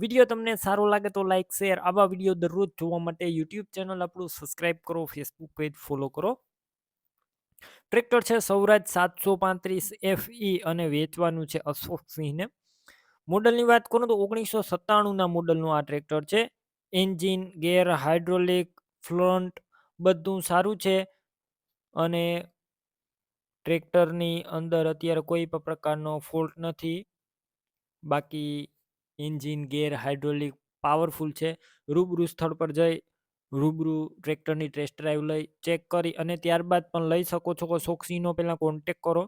Video તમને સારો લાગે તો લાઇક શેર, આવા વીડિયો દરરોજ જોવા માટે યુટ્યુબ ચેનલ આપણું સબસ્ક્રાઇબ કરો, ફેસબુક પેજ ફોલો કરો. ટ્રેક્ટર છે સૌરાજ સાતસો પાંત્રીસ એફ ઈ અને વેચવાનું છે અશોક સિંહને મોડલની વાત કરું તો ઓગણીસો સત્તાણુંના મોડલનું આ ટ્રેક્ટર છે. એન્જિન, ગેર, હાઇડ્રોલિક, ફ્લન્ટ બધું સારું છે. અને ટ્રેક્ટરની અંદર અત્યારે કોઈ પણ પ્રકારનો ફોલ્ટ નથી. બાકી એન્જિન, ગેર, હાઇડ્રોલિક, પાવરફુલ છે. રૂબરૂ સ્થળ પર જઈ, રૂબરૂ ટ્રેક્ટરની ટેસ્ટ ડ્રાઈવ લઈ, ચેક કરી અને ત્યારબાદ પણ લઈ શકો છો કે સોક્સીનો પહેલાં કોન્ટેક કરો.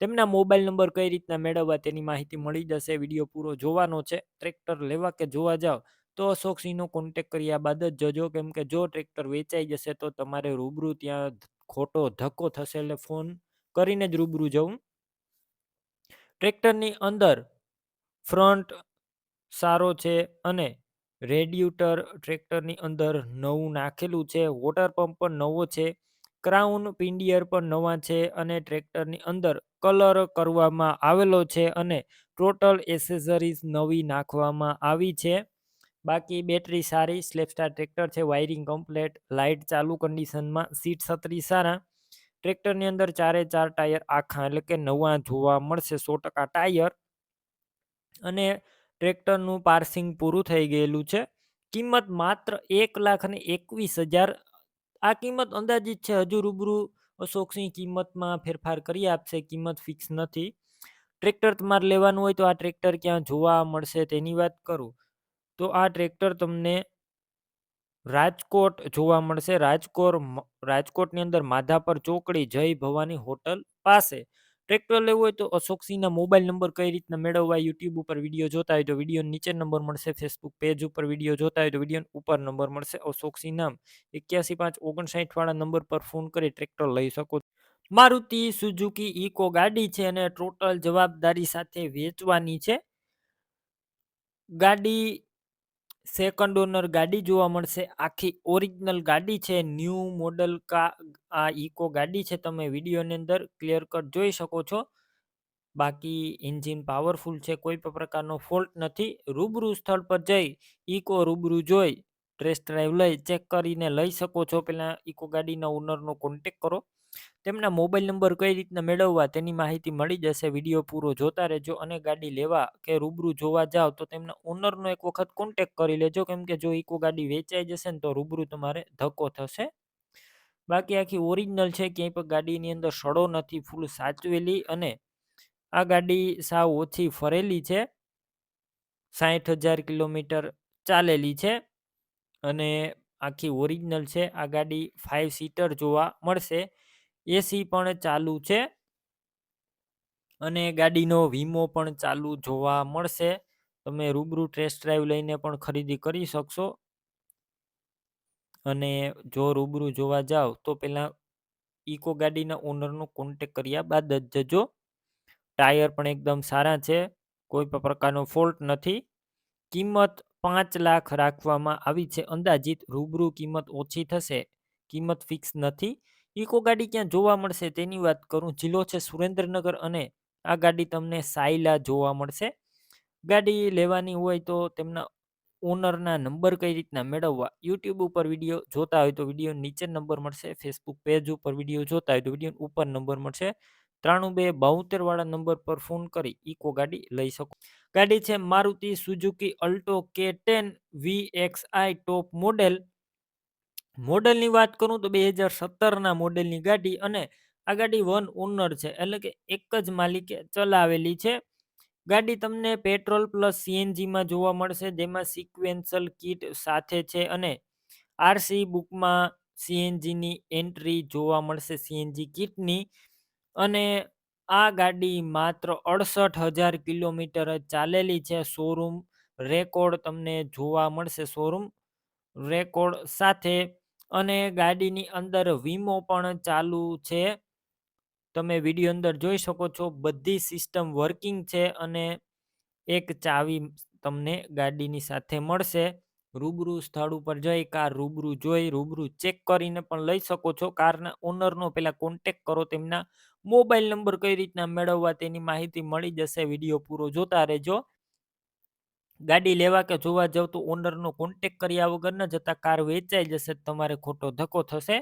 તેમના મોબાઈલ નંબર કઈ રીતના મેળવવા તેની માહિતી મળી જશે, વીડિયો પૂરો જોવાનો છે. ટ્રેક્ટર લેવા કે જોવા જાઓ તો અશોક સિંહનો કોન્ટેક કર્યા બાદ જ જજો. કેમ કે જો ટ્રેક્ટર વેચાઈ જશે, તો તમારે રૂબરૂ ત્યાં ખોટો ધક્કો થશે એટલે ફોન કરીને જ રૂબરૂ જવું. ટ્રેક્ટરની અંદર ફ્રન્ટ સારો છે અને રેડિયુટર ટ્રેક્ટરની અંદર નવું નાખેલું છે, વોટર પંપ પણ નવો છે, ક્રાઉન પિંડિયર પણ નવા છે અને ટ્રેક્ટરની અંદર કલર કરવામાં આવેલો છે અને ટોટલ એસેસરીઝ નવી નાખવામાં આવી છે. બાકી બેટરી સારી, સ્લેપસ્ટાર ટ્રેક્ટર છે, વાયરિંગ કમ્પ્લેટ, લાઇટ ચાલુ કન્ડિશનમાં, સીટ છત્રી સારા. ટ્રેક્ટરની અંદર ચારે ચાર ટાયર આખા એટલે કે નવા જોવા મળશે સો ટકા ટાયર. અને ટ્રેક્ટરનું પાર્સિંગ પૂરું થઈ ગયેલું છે. કિંમત માત્ર એક લાખ અને એકવીસ હજાર આ કિંમત અંદાજિત છે. હજુ રૂબરૂ અશોકસિંહ કિંમતમાં ફેરફાર કરી આપશે. કિંમત ફિક્સ નથી. ટ્રેક્ટર તમારે લેવાનું હોય તો આ ટ્રેક્ટર ક્યાં જોવા મળશે તેની વાત કરું. તો આ ટ્રેક્ટર તમને રાજકોટ જોવા મળશે. રાજકોટ રાજકોટની અંદર માધાપર ચોકડી જય ભવાની હોટલ પાસે. ટ્રેક્ટર લેવું હોય તો અશોકસિંહના મોબાઈલ નંબર કઈ રીતના મેળવવા, યુટ્યુબ ઉપર વીડિયો જોતા હોય તો વીડિયો નીચે નંબર મળશે, ફેસબુક પેજ ઉપર વીડિયો જોતા હોય તો વીડિયો ઉપર નંબર મળશે. અશોકસિંહ નામ એક્યાસી પાંચ ઓગણસાઠ વાળા નંબર પર ફોન કરી ટ્રેક્ટર લઈ શકો મારુતિ સુઝુકી ઇકો ગાડી છે અને ટોટલ જવાબદારી સાથે વેચવાની છે. ગાડી સેકન્ડ ઓનર ગાડી જોવા મળશે. આખી ઓરિજિનલ ગાડી છે ન્યૂ મોડલ કા આ ઇકો ગાડી છે, તમે વિડીયોની અંદર ક્લિયર કટ જોઈ શકો છો. બાકી એન્જિન પાવરફુલ છે, કોઈ પણ પ્રકારનો ફોલ્ટ નથી. રૂબરૂ સ્થળ પર જઈ ઇકો રૂબરૂ જોઈ ટેસ્ટ ડ્રાઈવ લઈ ચેક કરીને લઈ શકો છો. પહેલાં ઇકો ગાડીના ઓનરનો કોન્ટેક કરો. તેમના મોબાઈલ નંબર કઈ રીતના મેળવવા તેની માહિતી મળી જશે, વીડિયો પૂરો જોતા રહેજો અને ગાડી લેવા કે રૂબરૂ જોવા જાઓ તો તેમના ઓનરનો એક વખત કોન્ટેક કરી લેજો. કેમ કે જો ઇકો ગાડી વેચાઈ જશે ને તો રૂબરૂ તમારે ધક્કો થશે. બાકી આખી ઓરિજિનલ છે, ક્યાંય પણ ગાડીની અંદર સડો નથી ફૂલ સાચવેલી અને આ ગાડી સાવ ઓછી ફરેલી છે. સાઠ હજાર કિલોમીટર ચાલેલી છે અને આખી ઓરિજિનલ છે. આ ગાડી ફાઇવ સીટર જોવા મળશે. એસી પણ ચાલુ છે. અને ગાડીનો વીમો પણ ચાલુ જોવા મળશે. તમે રૂબરૂ ટેસ્ટ ડ્રાઈવ લઈને પણ ખરીદી કરી શકશો. અને જો રૂબરૂ જોવા જાઓ તો પહેલાં ઇકો ગાડીના ઓનરનો કોન્ટેક કર્યા બાદ જ જજો. ટાયર પણ એકદમ સારા છે. કોઈ પણ પ્રકારનો ફોલ્ટ નથી. કિંમત પાંચ લાખ રાખવામાં આવી છે. અંદાજિત રૂબરૂ કિંમત ઓછી થશે. કિંમત ફિક્સ નથી. ઇકો ગાડી ક્યાં જોવા મળશે તેની વાત કરું. જિલ્લો છે સુરેન્દ્રનગર અને આ ગાડી તમને સાયલા જોવા મળશે. ગાડી લેવાની હોય તો તેમના ઓનરના નંબર કઈ રીતના મેળવવા યુટ્યુબ ઉપર વીડિયો જોતા હોય તો વીડિયો નીચે નંબર મળશે. ફેસબુક પેજ ઉપર વીડિયો જોતા હોય તો વીડિયો ઉપર નંબર મળશે. ત્રાણું બે બોતેર વાળા નંબર પર ફોન કરી ઇકો ગાડી લઈ શકો. ગાડી છે Maruti Suzuki Alto K ten V X I top model મોડેલની વાત કરું તો બે હજાર સત્તરના મોડેલની ગાડી અને આ ગાડી વન ઓનર છે. એટલે કે એક જ માલિકે ચલાવેલી છે. ગાડી તમને પેટ્રોલ પ્લસ સીએનજીમાં જોવા મળશે, જેમાં સિક્વેન્શલ કિટ સાથે છે અને આરસી બુકમાં સીએનજીની એન્ટ્રી જોવા મળશે સીએનજી કિટની. અને આ ગાડી માત્ર અડસઠ હજાર કિલોમીટર ચાલેલી છે. શોરૂમ રેકોર્ડ તમને જોવા મળશે. શોરૂમ રેકોર્ડ સાથે અને ગાડીની અંદર વીમો પણ ચાલુ છે. તમે વીડિયો અંદર જોઈ શકો છો, બધી સિસ્ટમ વર્કિંગ છે અને એક ચાવી તમને ગાડીની સાથે મળશે. રૂબરૂ સ્થળ ઉપર જઈ, કાર રૂબરૂ જોઈ, રૂબરૂ ચેક કરીને પણ લઈ શકો છો. કારના ઓનરનો પહેલાં કોન્ટેક કરો, તેમના મોબાઈલ નંબર કઈ રીતના મેળવવા તેની માહિતી મળી જશે. વીડિયો પૂરો જોતા રહેજો. ગાડી લેવા કે જોવા જાવ તો ઓનરનો કોન્ટેક કર્યા વગર ન જતા કાર વેચાઈ જશે તમારે ખોટો ધક્કો થશે.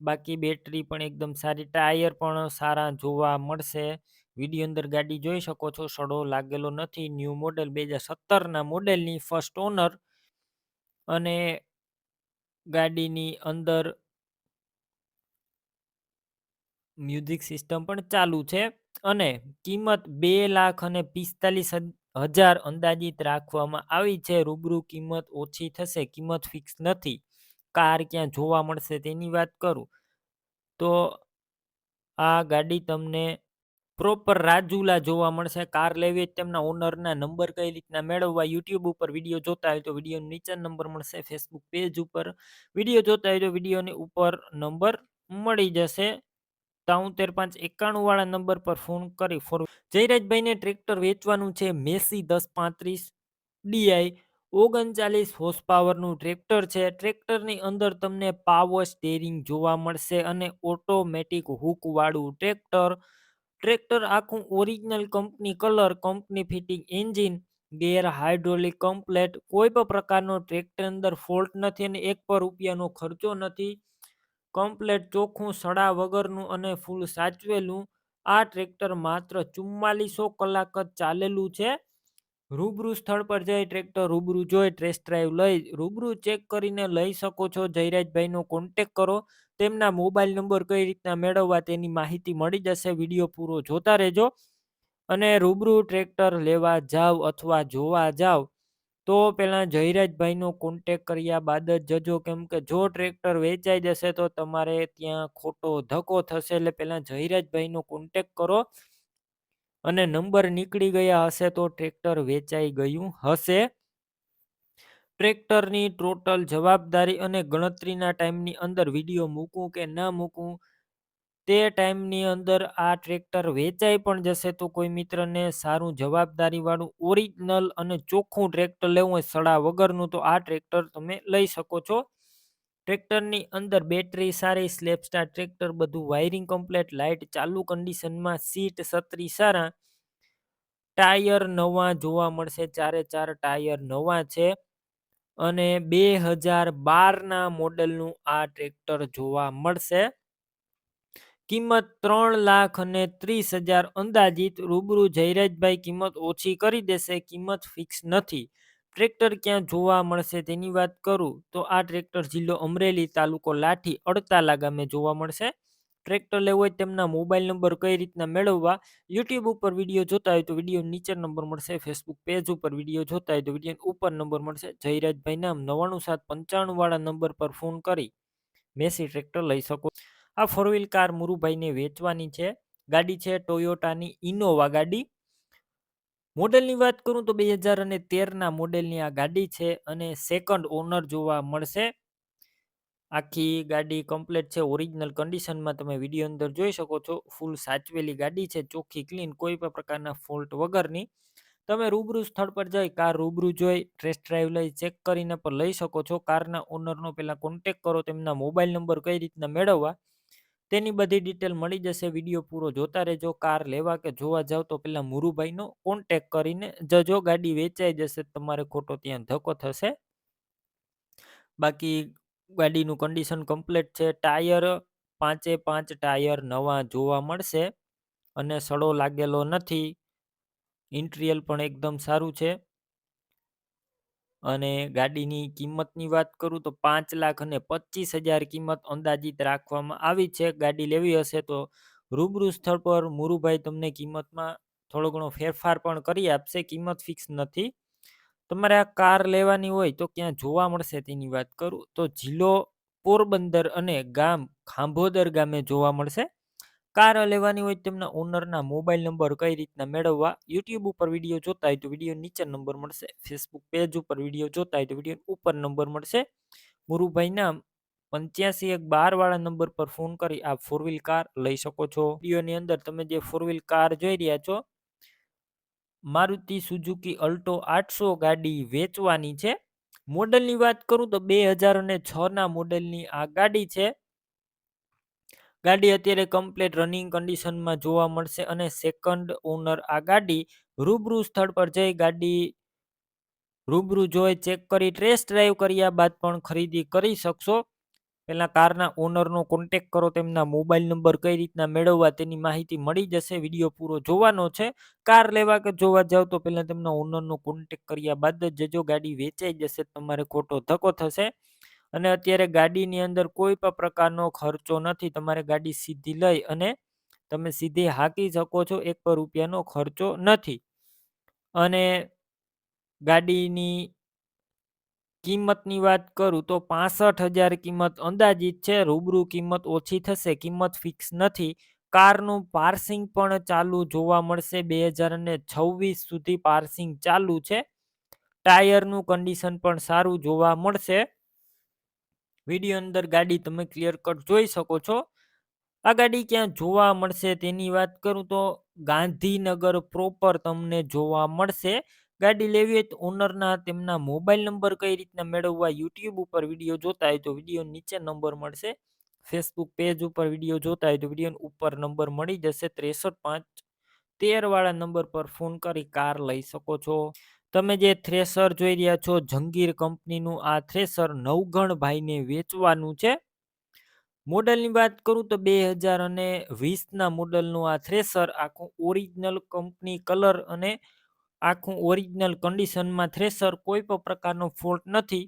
બાકી બેટરી પણ એકદમ સારી ટાયર પણ સારા જોવા મળશે. વીડિયો અંદર ગાડી જોઈ શકો છો, સડો લાગેલો નથી. ન્યૂ મોડેલ બે હજાર સત્તરના મોડેલની ફર્સ્ટ ઓનર અને ગાડીની અંદર મ્યુઝિક સિસ્ટમ પણ ચાલુ છે. અને કિંમત બે લાખ અને પિસ્તાલીસ હજાર અંદાજિત રાખવામાં આવી છે. રૂબરૂ કિંમત ઓછી થશે, કિંમત ફિક્સ નથી. કાર ક્યાં જોવા મળશે તેની વાત કરું. તો આ ગાડી તમને પ્રોપર રાજુલા જોવા મળશે. કાર લેવી તેમના ઓનરના નંબર કઈ રીતના મેળવવા યુટ્યુબ ઉપર વીડિયો જોતા હોય તો વીડિયો નીચે નંબર મળશે. ફેસબુક પેજ ઉપર વીડિયો જોતા હોય તો વિડીયોની ઉપર નંબર મળી જશે. તાઉતેર પાંચ એકાણું વાળા નંબર પર ફોન કરી ફોર જયરાજભાઈને ટ્રેક્ટર વેચવાનું છે. મેસી દસ પાંત્રીસ, ડીઆઈ ઓગણચાલીસ હોર્સ પાવરનું ટ્રેક્ટર છે. ટ્રેક્ટરની અંદર તમને પાવર સ્ટેરિંગ જોવા મળશે અને ઓટોમેટિક હુકવાળું ટ્રેક્ટર. ટ્રેક્ટર આખું original company colour company fitting engine gear hydraulic complete કોઈ પણ પ્રકારનો ટ્રેક્ટર અંદર ફોલ્ટ નથી અને એક પર રૂપિયાનો ખર્ચો નથી. કમ્પ્લેટ ચોખ્ખું સડા વગરનું અને ફૂલ સાચવેલું, આ ટ્રેક્ટર માત્ર ચુમ્માલીસો કલાક જ ચાલેલું છે. રૂબરૂ સ્થળ પર જઈ ટ્રેક્ટર રૂબરૂ જોઈ ટેસ્ટ ડ્રાઈવ લઈ, રૂબરૂ ચેક કરીને લઈ શકો છો. જયરાજભાઈનો કોન્ટેક કરો. તેમના મોબાઈલ નંબર કઈ રીતના મેળવવા તેની માહિતી મળી જશે. વીડિયો પૂરો જોતા રહેજો અને રૂબરૂ ટ્રેક્ટર લેવા જાવ અથવા જોવા જાવ. તો પહેલાં જયરાજભાઈનો કોન્ટેક કર્યા બાદ જ જજો કેમ કે જો ટ્રેક્ટર વેચાઈ જશે તો તમારે ત્યાં ખોટો ધક્કો થશે એટલે પહેલાં જયરાજભાઈનો કોન્ટેક કરો. અને નંબર નીકળી ગયા હશે તો ટ્રેક્ટર વેચાઈ ગયું હશે. ટ્રેક્ટરની ટોટલ જવાબદારી અને ગણતરીના ટાઈમની અંદર વીડિયો મૂકું કે ન મૂકું તે ટાઈમની અંદર આ ટ્રેક્ટર વેચાઈ પણ જશે તો કોઈ મિત્રને સારું જવાબદારીવાળું ઓરિજિનલ અને ચોખ્ખું ટ્રેક્ટર લેવું હોય સડા વગરનું, તો આ ટ્રેક્ટર તમે લઈ શકો છો. ટ્રેક્ટરની અંદર બેટરી સારી સ્લેપ સ્ટાર ટ્રેક્ટર, બધું વાયરિંગ કમ્પ્લેટ લાઇટ ચાલુ કન્ડિશનમાં સીટ સત્રી સારા. ટાયર નવા જોવા મળશે, ચારે ચાર ટાયર નવા છે. અને બે હજાર બારના મોડલનું આ ટ્રેક્ટર જોવા મળશે. કિંમત ત્રણ લાખ અને ત્રીસ હજાર અંદાજિત રૂબરૂ જયરાજભાઈ કિંમત ઓછી કરી દેશે, કિંમત ફિક્સ નથી. ટ્રેક્ટર ક્યાં જોવા મળશે તેની વાત કરું તો આ ટ્રેક્ટર જિલ્લો અમરેલી તાલુકો લાઠી અડતાલા ગામે જોવા મળશે. ટ્રેક્ટર લેવું હોય તેમના મોબાઈલ નંબર કઈ રીતના મેળવવા યુટ્યુબ ઉપર વીડિયો જોતા હોય તો વીડિયો નીચે નંબર મળશે, ફેસબુક પેજ ઉપર વીડિયો જોતા હોય તો વીડિયો ઉપર નંબર મળશે. જયરાજભાઈ નામ નવાણું સાત પંચાણું વાળા નંબર પર ફોન કરી મેસી ટ્રેક્ટર લઈ શકો આ ફોર વ્હીલ કાર મુરુભાઈને વેચવાની છે. ગાડી છે ટોયોટાની ઇનોવા ગાડી. મોડેલની વાત કરું તો બે હજાર અને તેરના મોડેલની આ ગાડી છે અને સેકન્ડ ઓનર જોવા મળશે. આખી ગાડી કમ્પ્લેટ છે. ઓરિજિનલ કન્ડિશનમાં તમે વીડિયો અંદર જોઈ શકો છો. ફૂલ સાચવેલી ગાડી છે. ચોખ્ખી ક્લીન કોઈ પણ પ્રકારના ફોલ્ટ વગરની. તમે રૂબરૂ સ્થળ પર જઈ કાર રૂબરૂ જોઈ ટેસ્ટ ડ્રાઈવ લઈ ચેક કરીને પણ લઈ શકો છો. કારના ઓનરનો પહેલાં કોન્ટેક કરો, તેમના મોબાઈલ નંબર કઈ રીતના મેળવવા. તેની બધી ડિટેલ મળી જશે. વીડિયો પૂરો જોતા રહેજો. કાર લેવા કે જોવા જાવ તો પહેલાં મુરુભાઈનો કોન્ટેક કરીને જજો. ગાડી વેચાઈ જશે. તમારે ખોટો ત્યાં ધક્કો થશે. બાકી ગાડીનું કન્ડિશન કમ્પ્લીટ છે. ટાયર પાંચે પાંચ ટાયર નવા જોવા મળશે. અને સડો લાગેલો નથી. ઇન્ટિરિયલ પણ એકદમ સારું છે. અને ગાડીની કિંમતની વાત કરું તો પાંચ લાખ અને પચીસ હજાર કિંમત અંદાજિત રાખવામાં આવી છે. ગાડી લેવી હશે તો રૂબરૂ સ્થળ પર મુરુભાઈ તમને કિંમતમાં થોડો ઘણો ફેરફાર પણ કરી આપશે. કિંમત ફિક્સ નથી. તમારે આ કાર લેવાની હોય તો ક્યાં જોવા મળશે તેની વાત કરું તો જિલ્લો પોરબંદર અને ગામ ખાંભોદર ગામે જોવા મળશે. કાર લેવાની હોય તેમના ઓનરના મોબાઈલ નંબર કઈ રીતના મેળવવા, યુટ્યુબ ઉપર વીડિયો જોતા હોય તો વીડિયો નીચે નંબર મળશે, ફેસબુક પેજ ઉપર વીડિયો જોતા હોય તો વીડિયો ઉપર નંબર મળશે. મુરુભાઈના પંચ્યાસી એક બાર વાળા નંબર પર ફોન કરી આપ ફોર વ્હીલ કાર લઈ શકો છો. વિડીયોની અંદર તમે જે ફોર વ્હીલ કાર જોઈ રહ્યા છો, મારુતિ સુઝુકી અલ્ટો આઠસો ગાડી વેચવાની છે. મોડલની વાત કરું તો બે હજાર અને છના મોડલની આ ગાડી છે. ગાડી અત્યારે કમ્પ્લીટ રનિંગ કન્ડિશનમાં જોવા મળશે અને સેકન્ડ ઓનર આ ગાડી રૂબરૂ સ્થળ પર જઈ ગાડી રૂબરૂ જોઈ ચેક કરી ટેસ્ટ ડ્રાઈવ કર્યા બાદ પણ ખરીદી કરી શકશો. પહેલાં કારના ઓનરનો કોન્ટેક કરો, તેમના મોબાઈલ નંબર કઈ રીતના મેળવવા તેની માહિતી મળી જશે. વીડિયો પૂરો જોવાનો છે. કાર લેવા કે જોવા જાવ તો પહેલાં તેમના ઓનરનો કોન્ટેક કર્યા બાદ જ જજો ગાડી વેચાઈ જશે, તમારે ખોટો ધક્કો થશે. અને અત્યારે ગાડીની અંદર કોઈ પણ પ્રકારનો ખર્ચો નથી. તમારે ગાડી સીધી લઈ અને તમે સીધી હાંકી શકો છો. એક પણ રૂપિયાનો ખર્ચો નથી. અને ગાડીની કિંમતની વાત કરું તો પાસઠ હજાર કિંમત અંદાજિત છે. રૂબરૂ કિંમત ઓછી થશે, કિંમત ફિક્સ નથી. કારનું પાર્સિંગ પણ ચાલુ જોવા મળશે. બે હજાર અને છવ્વીસ સુધી પાર્સિંગ ચાલુ છે. ટાયરનું કન્ડિશન પણ સારું જોવા મળશે. વીડિયો અંદર ગાડી તમે ક્લિયર કટ જોઈ શકો છો. આ ગાડી ક્યાં જોવા મળશે તેની વાત કરું તો ગાંધીનગર પ્રોપર તમને જોવા મળશે. ગાડી લેવી હોય તો ઓનરના તેમના મોબાઈલ નંબર કઈ રીતના મેળવવા યુટ્યુબ ઉપર વીડિયો જોતા હોય તો વીડિયો નીચે નંબર મળશે. ફેસબુક પેજ ઉપર વીડિયો જોતા હોય તો વીડિયો ઉપર નંબર મળી જશે. ત્રેસઠ પાંચ તેર વાળા નંબર પર ફોન કરી કાર લઈ શકો છો. તમે જે થ્રેસર જોઈ રહ્યા છો, જંગીર કંપનીનું આ થ્રેસર નવગણ ભાઈને વેચવાનું છે. મોડલની વાત કરું તો બે હજાર અને વીસના મોડલનું આ થ્રેસર આખું ઓરિજિનલ કંપની કલર અને આખું ઓરિજિનલ કન્ડિશનમાં થ્રેસર કોઈ પણ પ્રકારનો ફોલ્ટ નથી.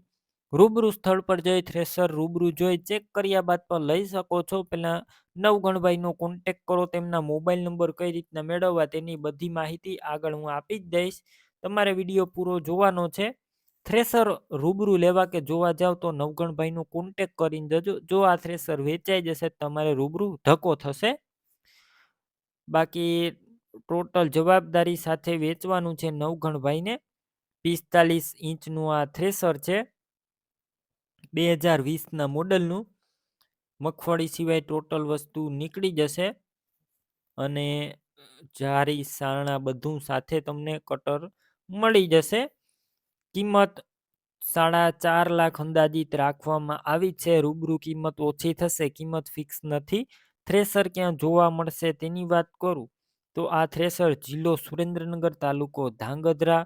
રૂબરૂ સ્થળ પર જઈ થ્રેસર રૂબરૂ જોઈ ચેક કર્યા બાદ પણ લઈ શકો છો. પહેલાં નવગણભાઈનો કોન્ટેક કરો, તેમના મોબાઈલ નંબર કઈ રીતના મેળવવા તેની બધી માહિતી આગળ હું આપી જ દઈશ. તમારે વીડિયો પૂરો જોવાનો છે. થ્રેસર રૂબરૂ લેવા કે જોવા જાવ તો નવગણભાઈનું કોન્ટેક કરીને જજો. જો આ થ્રેસર વેચાઈ જશે તમારે રૂબરૂ ધક્કો થશે. બાકી ટોટલ જવાબદારી સાથે વેચવાનું છે નવગણભાઈને. પિસ્તાલીસ ઇંચનું આ થ્રેસર છે. બે હજાર વીસના મોડલનું. મગફળી સિવાય ટોટલ વસ્તુ નીકળી જશે. અને જારી, સારણા બધું સાથે તમને કટર મળી જશે. કિંમત સાડા ચાર લાખ અંદાજિત રાખવામાં આવી છે. રૂબરૂ કિંમત ઓછી થશે, કિંમત ફિક્સ નથી. થ્રેસર ક્યાં જોવા મળશે તેની વાત કરું? તો આ થ્રેસર જિલ્લો સુરેન્દ્રનગર તાલુકો ધાંગધ્રા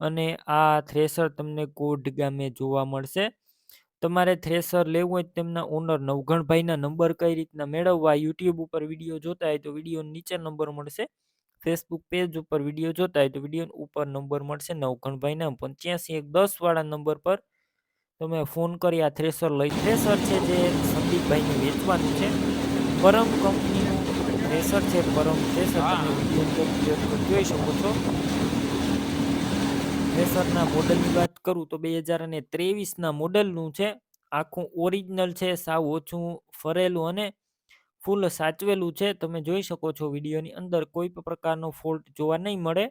અને આ થ્રેસર તમને કોઢ ગામે જોવા મળશે. તમારે થ્રેસર લેવું હોય તેમના ઓનર નવઘણભાઈના નંબર કઈ રીતના મેળવવા, યુટ્યુબ ઉપર વીડિયો જોતા હોય તો વીડિયો નીચે નંબર મળશે. ફેસબુક પેજ ઉપર વીડિયો જોતા હોય તો વીડિયો ઉપર નંબર મળશે નવઘણભાઈના પંચ્યાસી એક દસ વાળા નંબર પર તમે ફોન કરી આ થ્રેસર લઈ. થ્રેસર છે જે સંદીપભાઈને વેચવાનું છે. પરમ કંપનીનું થ્રેસર છે પરમ થ્રેસર તમે વીડિયો જોઈ શકો છો. થ્રેસરના મોડલની વાત કરું તો બે હજાર અને ત્રેવીસના મોડલનું છે. આખું ઓરિજિનલ છે સાવ ઓછું ફરેલું અને ફૂલ સાચવેલું છે, તમે જોઈ શકો છો વિડીયોની અંદર કોઈ પણ પ્રકારનો ફોલ્ટ જોવા નહીં મળે.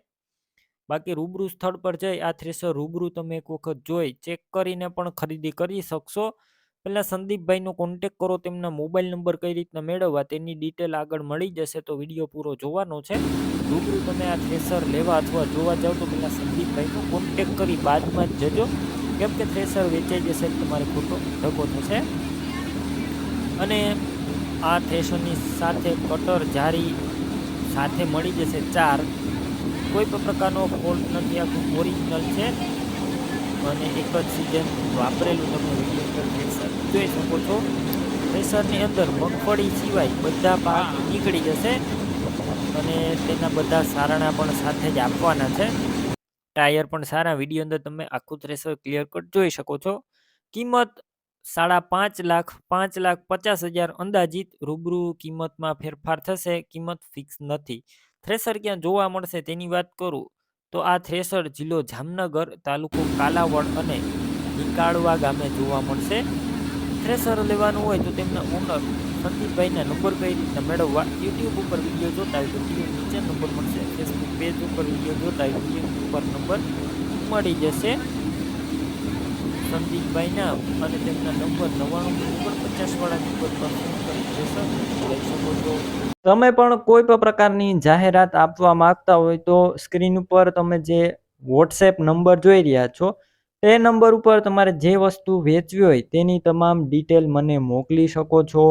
બાકી રૂબરૂ સ્થળ પર જઈ આ થ્રેસર રૂબરૂ તમે એક વખત જોઈ, ચેક કરીને પણ ખરીદી કરી શકશો. પહેલાં સંદીપભાઈનો કોન્ટેક કરો, તેમના મોબાઈલ નંબર કઈ રીતના મેળવવા તેની ડિટેલ આગળ મળી જશે તો વીડિયો પૂરો જોવાનો છે. રૂબરૂ તમે આ થ્રેસર લેવા અથવા જોવા જાઓ તો પહેલાં સંદીપભાઈનો કોન્ટેક કરી બાદમાં જ જજો. કેમ કે થ્રેસર વેચાઈ જશે તમારે ખોટો ધક્કો થશે. અને આ થ્રેસરની સાથે કટર જારી સાથે મળી જશે ચાર. કોઈ પણ પ્રકારનો ફોલ્ટ નથી આખું ઓરિજિનલ છે. અને એક જ સિઝન વાપરેલું તમે થ્રેસર જોઈ શકો છો થ્રેસરની અંદર મગફળી સિવાય બધા પાક નીકળી જશે અને તેના બધા સારણા પણ સાથે જ આપવાના છે. ટાયર પણ સારા, વીડિયો અંદર તમે આખું થ્રેસર ક્લિયર કટ જોઈ શકો છો. કિંમત સાડા પાંચ લાખ પાંચ લાખ પચાસ હજાર અંદાજિત રૂબરૂ કિંમતમાં ફેરફાર થશે, કિંમત ફિક્સ નથી. થ્રેસર ક્યાં જોવા મળશે તેની વાત કરું? તો આ થ્રેસર જિલ્લો જામનગર તાલુકો કાલાવડ અને નિકાળવા ગામે જોવા મળશે. થ્રેસર લેવાનું હોય તો તેમના ઓનર સંદીપભાઈના નંબર કઈ રીતના મેળવવા? યુટ્યુબ ઉપર વીડિયો જોતા હોય તો વીડિયો નીચે નંબર મળશે. ફેસબુક પેજ ઉપર વીડિયો જોતા હોય વીડિયો ઉપર નંબર મળી જશે. સંદીપભાઈના અને તેમના નંબર નવ્વાણું ઓગણપચાસ વાળા નંબર પર ફોન કરી જશો લઈ શકો છો. તમે પણ કોઈ પણ પ્રકારની જાહેરાત આપવા માંગતા હોય તો સ્ક્રીન ઉપર તમે જે વોટ્સએપ નંબર જોઈ રહ્યા છો, તે નંબર ઉપર તમારે જે વસ્તુ વેચવી હોય તેની તમામ ડિટેલ મને મોકલી શકો છો.